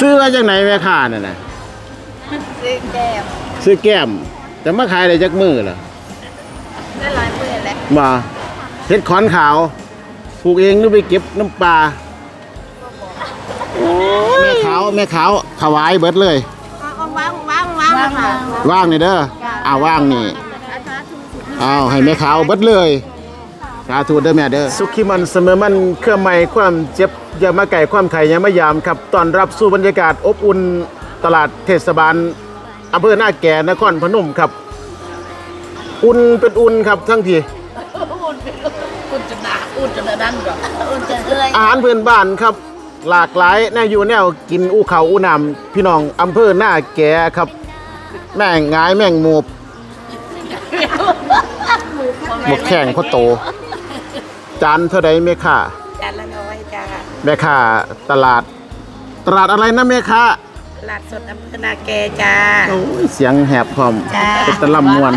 ซื้อว่าจังไหนแม่ค้านั่นน่ะซื้อแก้มซื้อแก้มจะมาขายได้จักมือเหรอได้ร้อยหมื่นแล้วมาเฮ็ดขอนขาวปลูกเองหรือไปเก็บน้ำปลาแม่ขาวแม่ขาวถวายเบิดเลยว่างว่างว่างว่างค่ะว่างนี่เด้ออ้าวว่างนี่อาจารย์ถูกอ้าวให้แม่ขาวเบิดเลย สาธุเด้อแม่เด้อสุขีมันเสมอมันเครื่องไม้ความเจ็บอย่ามาไก่ความไข่อย่ามายามครับตอนรับสู่บรรยากาศอบอุ่นตลาดเทศบาลอำเภอหน้าแก่นครพนมครับ อุ่นเป็นอุ่นครับทั้งทีอุ่นจะหนาอุ่นจะดันก่อนอุ่นจะเอื้อยอาหารพื้นบ้านครับ หลากหลายแน่อยู่แนวกินอู้เขาอู้นำพี่น้องอำเภอหน้าแก่ครับ แม่งงายแม่งหมูบหมกแข่งพ่อโต จานเท่าใดแม่ค่าจานละน้อยจ้าแม่ค่าตลาด ตลาดอะไรนะแม่ค้าหลาดสดอำเภอนาแกจ้าโอ้ยเสียงแหบพร้อมจ้าเป็นตะลำมวน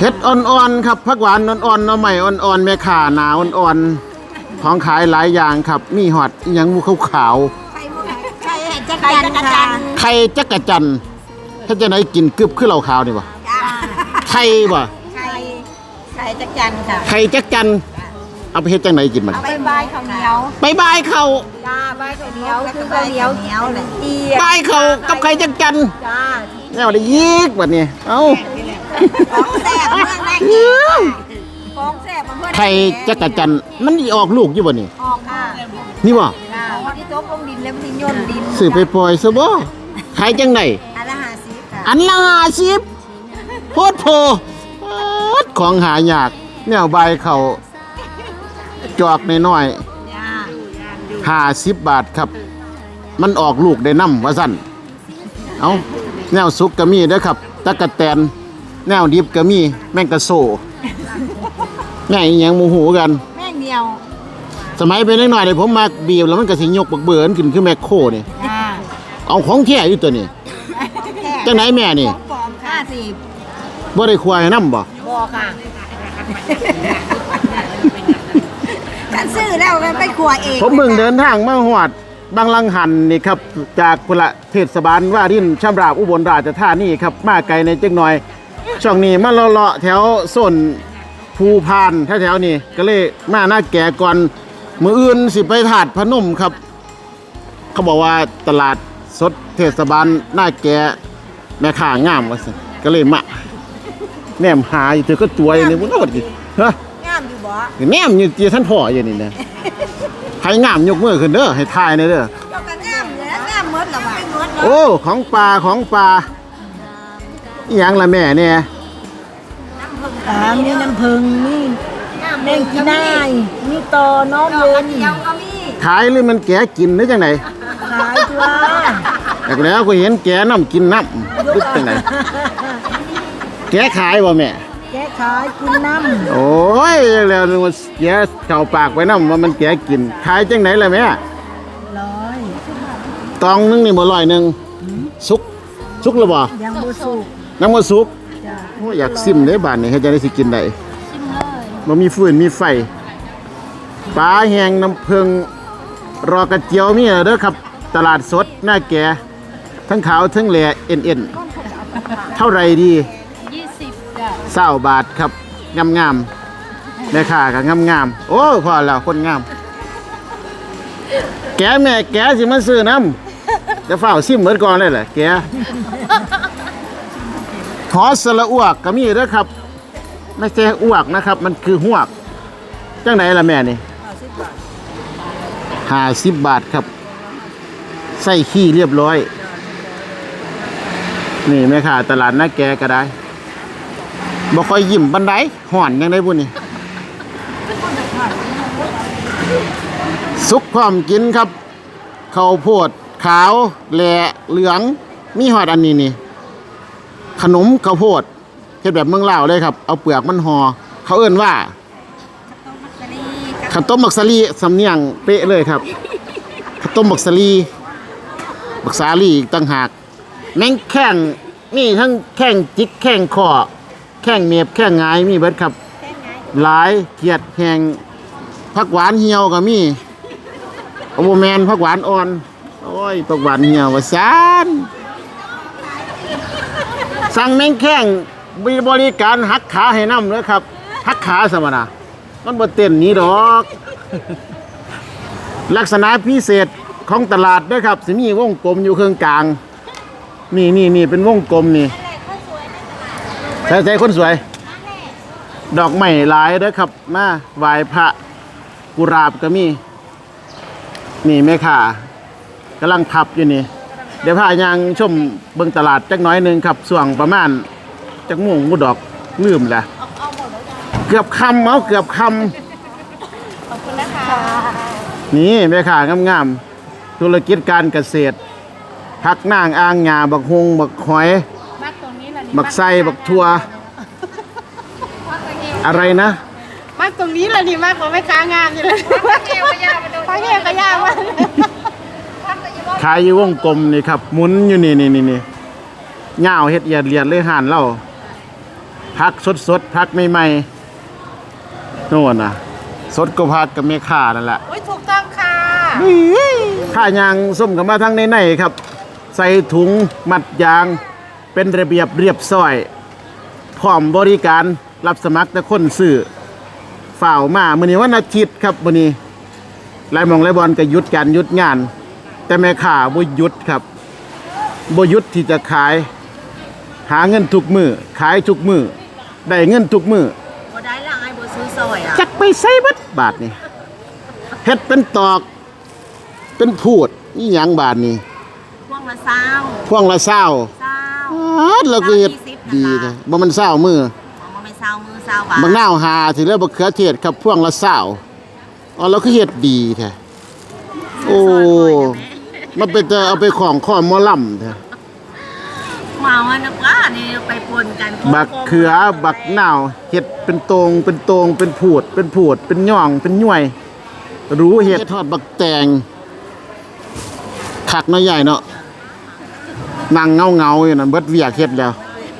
เฮ็ดอ่อนๆครับผักหวานอ่อนๆหน่อใหม่อ่อนๆแม่ค้าหนาอ่อนๆของขายหลายอย่างครับ มีหอดอิหยังหมูขาวๆไข่ไข่จักรจันทร์ค่ะไข่จักระจันทร์ถ้าจะไหนกินกึบคือเหล่าขาวนี่บ่จ้าไข่บ่ ไข่ไข่จักรจันทร์ค่ะ ไข่จักจันทร์เอาไปเฮ็ดจังไหนกินมันเอาไปบายข้าวเหนียวไปบายเขาจ้าบายข้าวเหนียวคือข้าวเหนียวเหนียวเลยเอียบายเขากับไข่จักจันทร์จ้าแนวได้ยีกบัดนี้เอ้าของแซ่บเมืองนาแกของแซ่บเมืองไข่จักระจันทร์มันสิออกลูกอยู่บ่นี่ออกค่ะนี่บ่จ้าวันที่ตกลงดินแล้วมันย่นดินซื้อไปปล่อยซะบ่ขายจังไดอันละห้าสิบค่ะอันละ50โพดโพป๊ด ของหายากแนวใบายเขาจอกน้อยๆจ้าห้าสิบบาทครับ มันออกลูกได้น้ำว่าสั่นเอาแนวสุกก็มีเด้อครับตะกะแตน แนวดิบก็มีแมงกะโซแม่งอีหยังหมูหูกัน แม่งเดียว สมัยเป็นน้อยๆเลยผมมาบีบแล้วมันก็สิยกบักเบินขึ้นคือแมคโครนี่จ้าเอาของแท้อยู่ตัวนี้จังไหนแม่นี่ปลอมค่ะสิบ่ได้ควายให้น้ำบ่ บอค่ะฉันซื้อแล้วมันไปครัวเองผมเพิ่งเดินทางมาหอดบางลังหันนี่ครับจากพละเทศบาลว่ารินช่ำราบอุบลราชธานีครับมาไกลในจังหน่อย ช่วงนี้มาเลาะแถวโซนภูพานแถวๆนี้ก็เลยมาหน้าแก่ก่อนมืออื่นสิไปถาดพนมครับ เขาบอกว่าตลาดสดเทศบาลหน้าแก่แม่ค้างามว่าสิก็เลยมา แนมหาอยู่เธอก็ตัวอย่างนี้บุญเอาดิฮะงามอยู่บ่แนมอยู่เจียท่านพ่ออยู่นี่นะให้งามยกมือขึ้นเด้อให้ทายหน่อยเด้อยกกันงามเลยนะงามหมดละว่ะหมดโอ้ของปลาของปลาอหยังละแม่เนี่ยอ่ามีน้ำผึ้งมีแมงกีนายมีตอน้องดอกเย็กระนเจียวก็มีขายหรือมันแกะกินหรือจังไหนขายตัวแต่แล้วก็เห็นแกะน้ำกินน้ำรึจังไหน แกะขายบ่แม่ แกขายกินน้โอ้ยแล้วนึกว่าแกะเข้าปากไว้น้ำว่ามันแกะกิน ขายจังไหนล่ะแม่ำร้อยตองนึงนี่บ่ร้อยหนึงสุกสุกแล้วบ่ยังบ่สุกน้ำมันสุกจ้ะโอ้ยอยากซิมเด้บ้านนี้ให้จะได้สิกินได้บ่มีฟืนมีไฟปลาแห้งน้ำเพิงรอกระเจียวมีเด้อครับ ตลาดสดหน้าแก่ทั้งขาวทั้งแหล่เอ็นเอ็นเท่าไรดีเศร้าบาทครับงามงามๆแม่ค้าก็งามงามๆโอ้พอแล้วคนงาม แกแม่แกสิมาซื้อน้ำจะเฝ้าซิมเหมือนก่อนเลยแหละแกหอสละอ้วกก็มีด้อครับ ไม่ใช่อ้วกนะครับ มันคือหวกจังไหนล่ะแม่นี่ห้าสิบบาทครับใส่ขี้เรียบร้อย นี่แม่ค่ะตลาดหน้าแกก็ได้ บ่ค่อยยิ้มบันไดห่อนยังได้บุนี่สุกพร้อมกินครับข้าวโพดขาวแหล่เหลือง มีหอดอันนี้นี่ ขนมข้าวโพดเฮ็ดแบบเมืองลาวเลยครับ เอาเปลือกมันห่อเขาเอิ้นว่าข้าวต้มบักสลีสำเนียงเป๊ะเลยครับข้าวต้มบักสลีบักสาลีอีกต่างหากแมงแข้งนี่ทั้งแข้งจิกแข้งคอ แข้งเมียบแข้งหงายมีเบิดครับหลายเขียดแหงผักหวานเหี่ยวก็มีโอ้แมนผักหวานอ่อน โอ้ยผักหวานเหี่ยวว่าซานสั่งแมงแข้งมีบริการหักขาให้น้ำเลยครับหักขาสมนามันบ่เต้นหนี้ดอก ลักษณะพิเศษของตลาดเด้วยครับสิมีวงกลมอยู่เครื่องกลาง นี่นี่นี่เป็นวงกลมนี่ ใช่ใช่คนสวย ดอกไม้หลายเด้อครับมาไหว้พระกุหลาบก็มีนี่แม่ค่ะกำลังพับอยู่นี่ เดี๋ยวพายางชมเบิ่งตลาดจักหน้อยหนึงครับส่วงประมาณจักโม่วงกูดอกลืมแหละเกือบคำเอาเกือบคำนี่แม่ค่ะงามๆธุรกิจการเกษตรพักนางอ่างงาบักฮงบักหอย บักไส้บักทัว อะไรนะ มากตรงนี้เลยดีมากกว่าไม่ค้างานอยู่เลยพักเอวก็ยากพักเอวก็ยากมากขายอยู่วงกลมนี่ครับหมุนอยู่นี่นี่นี่นี่เงาวเฮ็ดเอียดเลียดเลยห่านเล่าพักสดสดๆพักใหม่ๆโน่นน่ะสดก็พักกับแม่ค้านั่นแหละโอ้ยถูกต้องค่ะข้ายางส้มกับมาทั้งในในๆครับ ใส่ถุงมัดยาง เป็นระเบียบเรียบร้อยพร้อมบริการรับสมัครแต่คนซื้อฝ่าวมามื้อนี้วันอาทิตย์ครับมื้อนี้หลายหมองหลายบอลก็หยุดการหยุดงาน แต่แม่ค้าบ่หยุดครับบ่หยุดที่จะขาย หาเงินทุกมือขายทุกมือได้เงินทุกมือบ่ได้ละไอ้บ่ซื้อซอยอะจักไปใส่เบัดบาทนี่เฮ็ดเป็นตอก เป็นพูดนี่หยังบาทนี่พวงละเศร้าพวงละเศร้า เศร้าอาดเราก็เฮ็ดดีแท้บ่มันเศร้ามือของมันไม่เศร้ามือเศร้าบาทบางนาวหาถือแล้วบักเขือเทศครับพวงละเศร้าอ๋อเราก็เฮ็ดดีแท้โอ้มันเป็นแต่เอาไปของข้อหมอลำแท้เมาอันนักว่านี่ไปปนกันบักเขือบักนาวเฮ็ดเป็นตรงเป็นตรงเป็นพูด เป็นพูด เป็นย่องเป็นย่วย รู้เฮ็ดทอดบักแตงคักเนาะใหญ่เนาะ นั่งเงาๆอยู่นั่นเบิดเวียกเฮ็ดแล้ว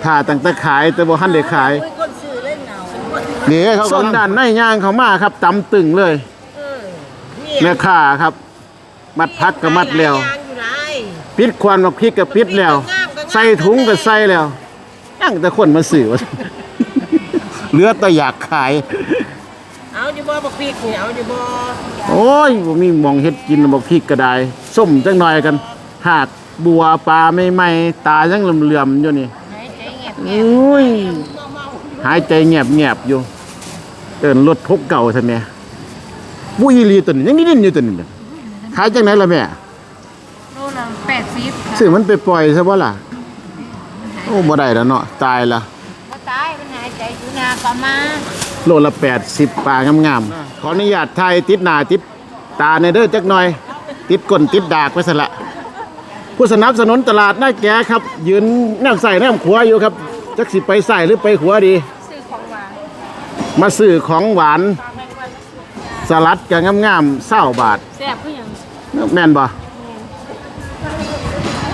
ถ้าตั้งแต่ขายแต่บ่ทันได้ขายคนซื้อเล่นเงาเดี๋ยวเขาส้นด้านในย่างเขามาครับตำตึงเลยแม่ค้าครับ มัดพักก็มัดแล้วยางอยู่ไรปิดควันมาพริกก็ปิดแล้ว ใส่ถุงก็ใส่แล้วยังแต่คนมาซื้อวะเหลือแต่อยากขาย เอาอยู่บ่บักพริกนี่เอาอยู่บ่โอ้ยบ่มีหมองเฮ็ดกินบอกพริกก็ได้ส้มจังหน่อยกันหาก บัวปลาไม่ไหม่ๆตายังเหลื่อมๆอยู่นี่อุ้ยหายใจเงียบๆอยู่เดินรถทกเก่าซั่นแหม่บุยลีตัวนี้ยังดิ้นๆอยู่ตัวนี้เนี่ยขายจังไหนล่ะแม่โลละแปดสิบค่ะซื้อมันไปปล่อยซะบ่ล่ะโอ้บ่ได้แล้วเนาะตายละก็ตายมันหายใจอยู่นาก็มาโลละ80ปลางามๆขออนุญาตถ่ายติดหน้าติดตาในเด้อจักหน่อย ติดก้นติดดากไว้ซะละ ผู้สนับสนุนตลาดหน้าแก่ครับ ยืนแนมใส่แนมขวาอยู่ครับจักสิไปใส่หรือไปขวาดี ซื้อของหวานมาซื้อของหวานสลัดกับงามๆเศร้าบาท แซ่บก็ยังแม่นบ่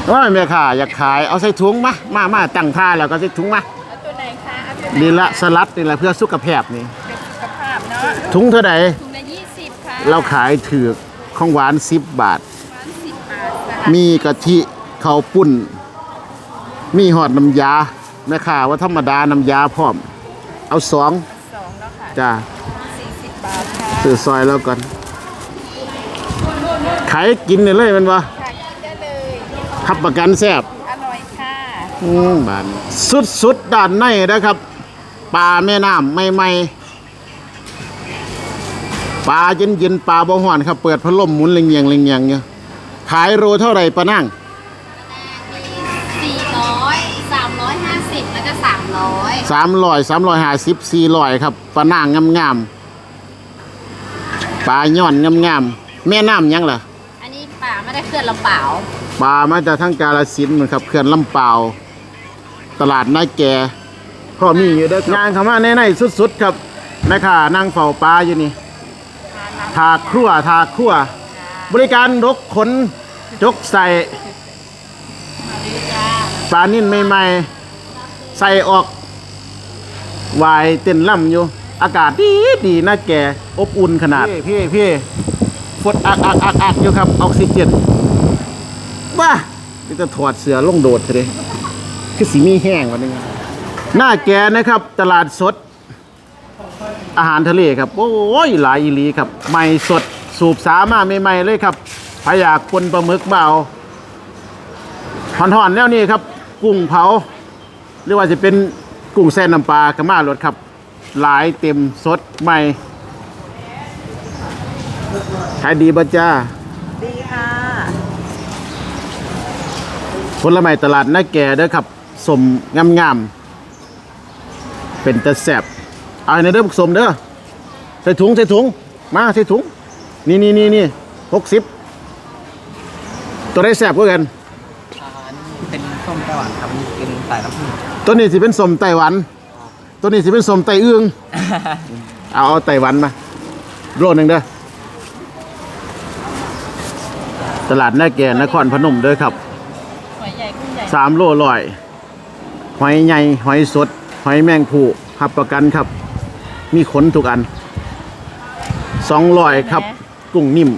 โอ้ยแม่ค่ะอยากขายเอาใส่ถุงมามามาตั้งท่าแล้วก็ใส่ถุงมาเอาตัวไหนคะเอาตัวนี่ละสลัดนี่แหละเพื่อสุขภาพนี่เป็นสุขภาพเนาะถุงเท่าใดถุงละยี่สิบค่ะเราขายถือกของหวาน 10 บาท มีกะทิข้าวปุ้น มีหอดน้ำยาแม่ค้าว่าธรรมดาน้ำยาพร้อม เอาสองสองแล้วค่ะจ้าสี่สิบบาทค่ะซื้อซอยแล้วก่อนขายกินเนี่ยเลยแมันวะค่ะกินได้เลยขับประกันแซ่บอร่อยค่ะอืมบานสุดสุดๆด้านในนะครับปลาแม่น้ำไม่ไม่ปลาเย็นเย็นๆปลาบ่ฮ้อนครับ เปิดพัดลมหมุนเลียงเลียงเลียงเลียงเนี่ย ขายโลเท่าไหร่ปลานั่งสี่ร้อยสามร้อยห้าสิบแล้วก็สามร้อยสามร้อยสามร้อยห้าสิบสี่ร้อยครับปลานั่งงามๆปลาย่อนงามๆแม่น้ำหยังล่ะอันนี้ป่าไม่ได้เคลื่อนลำเปล่าปลามาจากทั้งกาลสินธุ์เหมือนครับเขื่อนลำเปาวตลาดนาแกพ่อมีอยู่เด้องานเขามาในในๆสุดๆครับแม่ค่ะนั่งเฝ้าปลาอยู่นี่ ทาครัวทาครัว บริการรกขนจกใส่ปลานิ่นใหม่ๆ ใส่ออกวายเต้นล่ำอยู่ อากาศดีดีนะแกอบอุ่นขนาด พี่พี่ฟดอักอักอักอักอยู่ครับ ออกซิเจนว้านี่จะถอดเสือลงโดดเลยคือสีมีแห้งวันนึงหน้าแกนะครับ ตลาดสด อาหารทะเลครับ โอ้ยหลายอีหลีครับ ใหม่สด สูบสามาใหม่ๆเลยครับพยากคนปลาหมึกเบาหอนๆแล้วนี่ครับ กุ้งเผา หรือว่าจะเป็นกุ้งแซ่น้ำปลากระมารสครับ หลายเต็มสดใหม่ขายดีบ่จ้าดีค่ะผลไม้ตลาดนาแก่เด้อครับสมงามๆเป็นตะแสบเอาในเด้อผสมเด้อใส่ถุงใส่ถุงมาใส่ถุง นี่นี่นี่นี่หกสิบตัวได้แสบก็กันอาหารเป็นส้มไต้หวันครับกินสายน้ำผึ้งตัวนี้สิเป็นสมไต้หวัน ตัวนี้สิเป็นสมไต้เอื้อง เอาเอาไต้หวันมาโลหนึ่งเด้อ ตลาดหน้าแก่นครพนมเด้อครับสามโลลอย หอยใหญ่ หอยสด หอยแมงผู้หับประกันครับ มีขนทุกอันสองลอยครับ กุ้งนิ่ม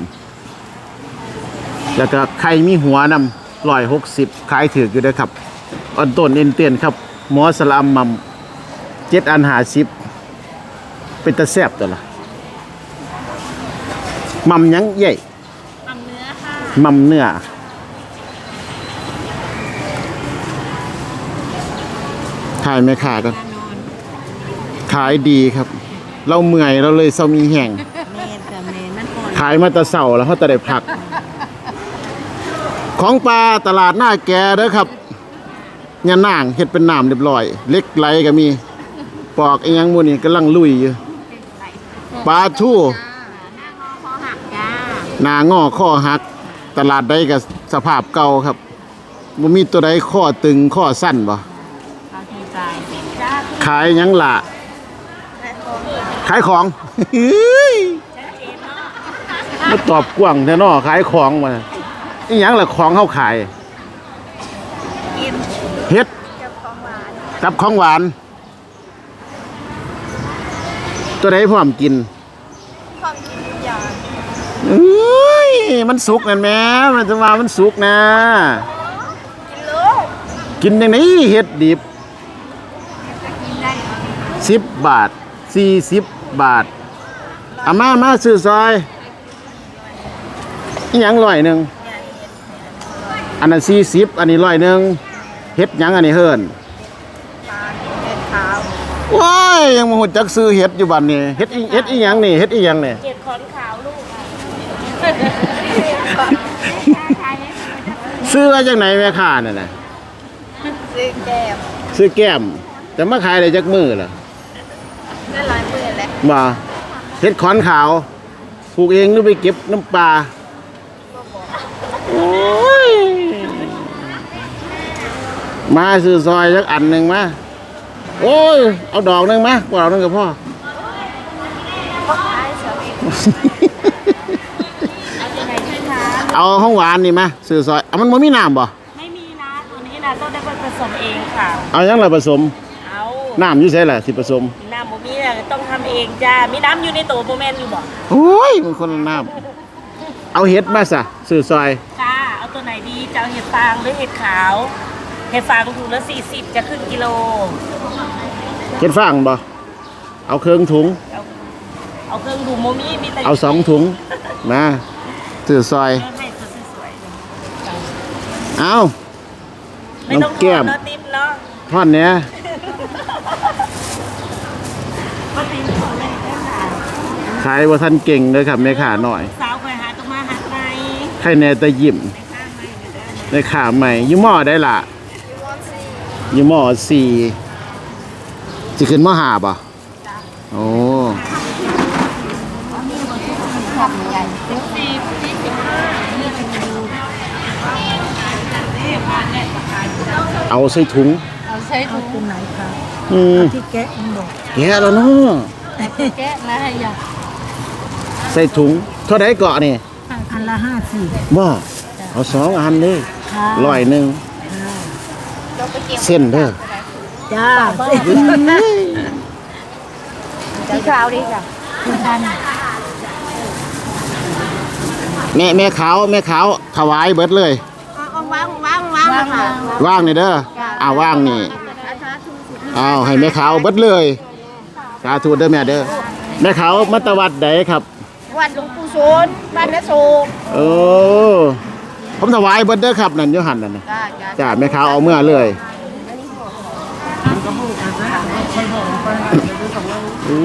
แล้วก็ไข่มีหัวนำลอยหกสิบขายถืออยู่เด้อครับอันต้นเอ็นเตียนครับ หมอสลามมัมเจ็ดอันหาสิบเป็นตะแซบตัวละมัมหยังใหญ่ทำเนื้อค่ะมัมเนื้อขายไหมขากันขายดีครับ เราเมื่อยเราเลยเศร้ามีแห่งายมาตะเสาแล้วเขาจะได้พัก ของปลาตลาดหน้าแกเด้อครับยานางเฮ็ดเป็นน้ำเรียบร้อย เล็กไหลก็มี ปอกอียังมูนี่กำลังลุยอยู่ปลาทู่หนางอข้อหัก ตลาดใดก็สภาพเก่าครับบ่มีตัวใดข้อตึงข้อสั้นบ่ขายยังละขายของ มาตอบกว้างแท้เนาะขายของมาอีหยังล่ะของเฮาขายเฮ็ดกับของหวาน ตัวใดพร้อมกินเอ้ยมันสุกนั่นแหม่มันจะว่ามันสุกนะ กินจังไดเฮ็ดดิบสิบบาทสี่สิบบาทเอามามาซื้อซอย อีหยังร้อยหนึ่งอันนั้นสี่สิบอันนี้ร้อยหนึ่งเฮ็ดหยังอันนี้เฮิรนว้ายยังมาหุ่จักซื้อเฮ็ดอยู่บัดนี้เฮ็ดอีเฮ็ดอีหยังนี่เฮ็ดอีหยังนี่เก็บขอนขาวลูกซื้อมาจากไหนแม่ค้าน่ะนะซื้อแก้มซื้อแก้มแต่มาขายได้จักมือล่ะได้หลายหมื่นแล้วมาเฮ็ดขอนขาวปลูกเองหรือไปเก็บน้ำปลาโอ้ย มาซื้อซอยสักอันหนึ่งมาโอ้ย เอาดอกหนึ่งมาดอกหนึ่งกับพ่อเอาห้องหวานนี่มาซื้อซอยเอามันบ่มีน้ำบ่ไม่มีนะตัวนี้นะต้องได้ไปผสมเองค่ะเอาหยังล่ะผสมเอาน้ำอยู่ไสล่ะสิผสมน้ำบ่มีน่ะต้องทำเองจ้ามีน้ำอยู่ในโตโบแมนอยู่บ่โอ้ยมันคนละน้ำเอาเห็ดมาซะซื้อซอยจ้าเอา ตัวไหนดีจะเอาเห็ดฟางหรือเห็ดขาว เห็ดฟางถุงละ40จะครึ่งกิโลเห็ดฟางบ่เอาเครื่องถุงเอาเครื่องดูโมมี่มีแต่เอาสองถุงมาซื้อซอย ให้ตัวสวยเอาๆไม่ต้องน้ำแก้มขอเนาะติ๊บเนาะท่อนเนี้ยก็ติ๊บขอเลยได้ค่ะขายว่าท่านเก่งเลยครับแม่ขาหน่อย สาวคอยหาต้องมาหาใครใครแน่แต่ยิ้มในข้างในเดี๋ยวเด้อในขาใหม่ยี่หม้อได้ละยี่หม้อสี่จะขึ้นหม้อหาบ่โอ้ทำใหญ่เอาใส่ถุง เอาใช้ถุงตรงไหนคะอืมที่แกะมันบอกแกะแล้วเนาะแกะแล้วให้ยาใส่ถุง เท่าไดเกาะนี่อันละห้าสิบบ่เอาสองอันเลย ค่ะร้อยหนึ่งเราไปเก็บเส้นเด้อจ้าสีขาวดีจ้ะคุณท่านแม่แม่ขาวแม่ขาวถวายเบิดเลยเอาวางวางวางค่ะว่างนี่เด้ออ้าวว่างนี่อ้าวให้แม่ขาวเบิดเลยสาธุเด้อแม่เด้อแม่ขาวมัตวัดใดครับ วัดหลวงปู่โสนบ้านนโศกโอ้ ผมถวายเบิดเด้อครับนั่นอยู่หันนั่นน่ะจ้าจ้าจ้าแม่ขาวเอาเมื่อเลยโอ้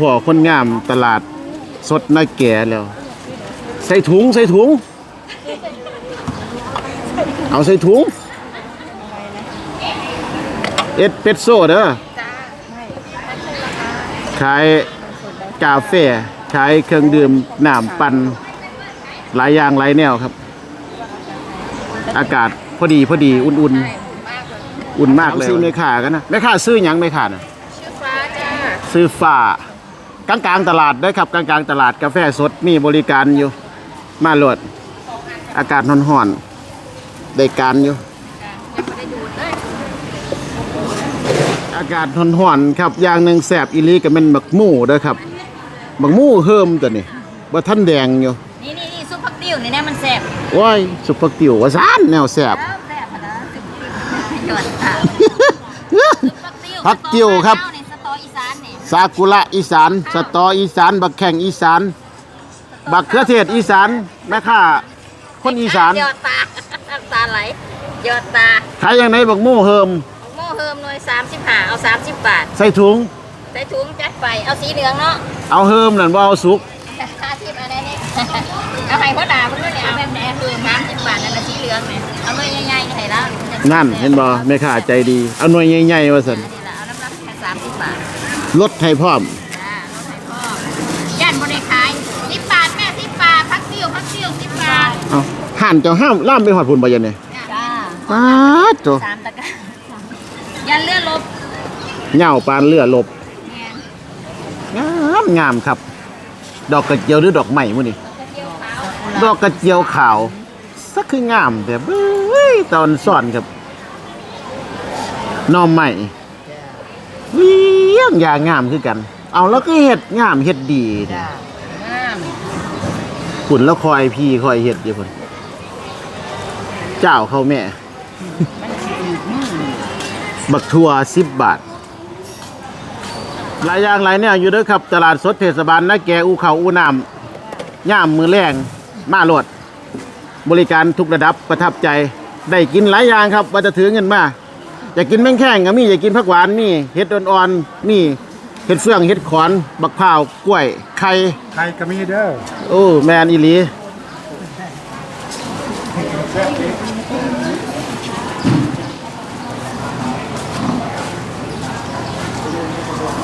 พ่อคนงามตลาดสดน่าแก่แล้ว ใส่ถุงใส่ถุง เอาใส่ถุง เอสเปรสโซ่เด้อขายกาแฟขายเครื่องดื่มน้ำปั่นหลายอย่างหลายแนวครับ อากาศพอดีพอดีอุ่นอุ่นๆอุ่นมากเลยซื้อไม่ขากันนะไม่ขาซื้อหยังไม่ขาดนะซื้อฟ้าจ้าซื้อฟ้ากลางกลางๆตลาดเด้อครับกลางกลางๆตลาดกาแฟสดมีบริการอยู่ มาโหลดอากาศร้อนๆได้การอยู่อากาศร้อนๆครับอย่างหนึ่งแสบอีหลีก็เป็นบักหมู่เด้อครับบักหมู่เฮิมตัวนี้บ่ทันแดงอยู่นี่นี่นี่ซุปผักติ้วนี่นะมันแซ่บ ว้ายสุปเปอร์ติวว่าซานแนวแสบแซ่บนะหยอดค่ะผักติ้วผักติ้วครับในสตออีสานนี่ซากุระอีสาน สตออีสาน บักแข่งอีสาน บักเขือเทศอีสานแม่ค้าคนอีสานหยอดตาน้ำตาไหลหยอดตาขายอย่างไรบักโม่เฮิมโม่เฮิมหน่วย35เอา30บาท ใส่ถุง ใส่ถุงจัดไปเอาสีเหลืองเนาะ เอาเฮิมนั่นว่าเอาสุกค่าทิพย์อะไรนี่ เอาให้พ่อด่าเพิ่นด้วยเนี่ยเอาแบบไหนคือ30บาทนั่นน่ะสีเหลืองเนี่ยเอาหน่วยใหญ่ๆให้แล้วนั่นเห็นบ่แม่ค้าใจดี เอาหน่วยใหญ่ๆว่าซั่นอันนี้ล่ะเอาน้ำหนักแค่30บาทลดให้พร้อมจ้าลดให้พ่อย่านบ่ได้ขาย10บาทแม่10บาทพักติ้วพักติ้ว10บาทเอาห่านเจ้าห้ามล่ามไปหอดพุ่นบ่ยันนี่จ้าป๊าดโตสามตะกร้ายันเลือดลบเหย่าปานเรือลบแม่นงามงามครับ ดอกกระเจียวหรือดอกไม้มื้อนี้ ดอกกระเจียวขาว สักคืองามแต่เบ้ยตอนซ่อนครับหนอมใหม่เลี้ยงอย่างงามคือกัน เอาแล้วก็เฮ็ดงามเฮ็ดดีขุนแล้วคอยพี่คอยเฮ็ดอยู่พุ่นเจ้าเขาแม่บักทัวสิบบาท หลายอย่างหลายเนี่ยอยู่เด้อครับ ตลาดสดเทศบาลนาแกอูเขาอูน้ำย่ามมือแรง มาโหลด บริการทุกระดับประทับใจ ได้กินหลายอย่างครับ ว่าจะถือเงินมา อยากกินแมงแข้งก็มีอยากกินผักหวานมีเห็ดอ่อนๆมีเห็ดเฟืองเห็ดขอน บักพร้าวกล้วย ไข่ใครก็มีเด้อโอ้แมนอีหลี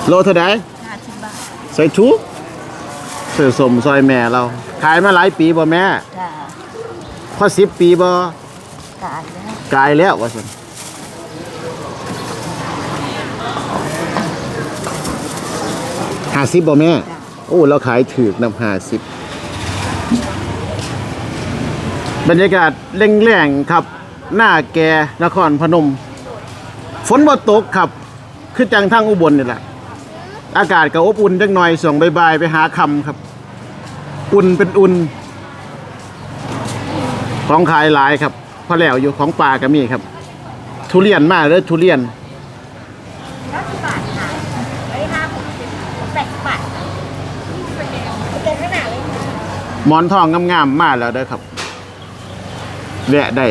โลเท่าไดใส่ชุกเสือสมซอยแม่เรา ขายมาหลายปีบ่แม่จ้าพอสิบปีบ่กาดแล้วกายแล้วว่าสันห้าสิบบ่แม่ โอ้เราขายถือกนำห้าสิบบรรยากาศแรงๆครับ หน้าแกนครพนม ฝนบ่ตกครับคือจังทั้งอุบลนี่แหละ อากาศก็อบอุ่นจังหน่อยส่วงบายๆไปหาคำครับ อุ่นเป็นอุ่น ของขายหลายครับพอแล้วอยู่ของป่าก็มีครับ ทุเรียนมากเลยทุเรียนหมอนทองงามๆมากแล้วเด้อครับแวะได้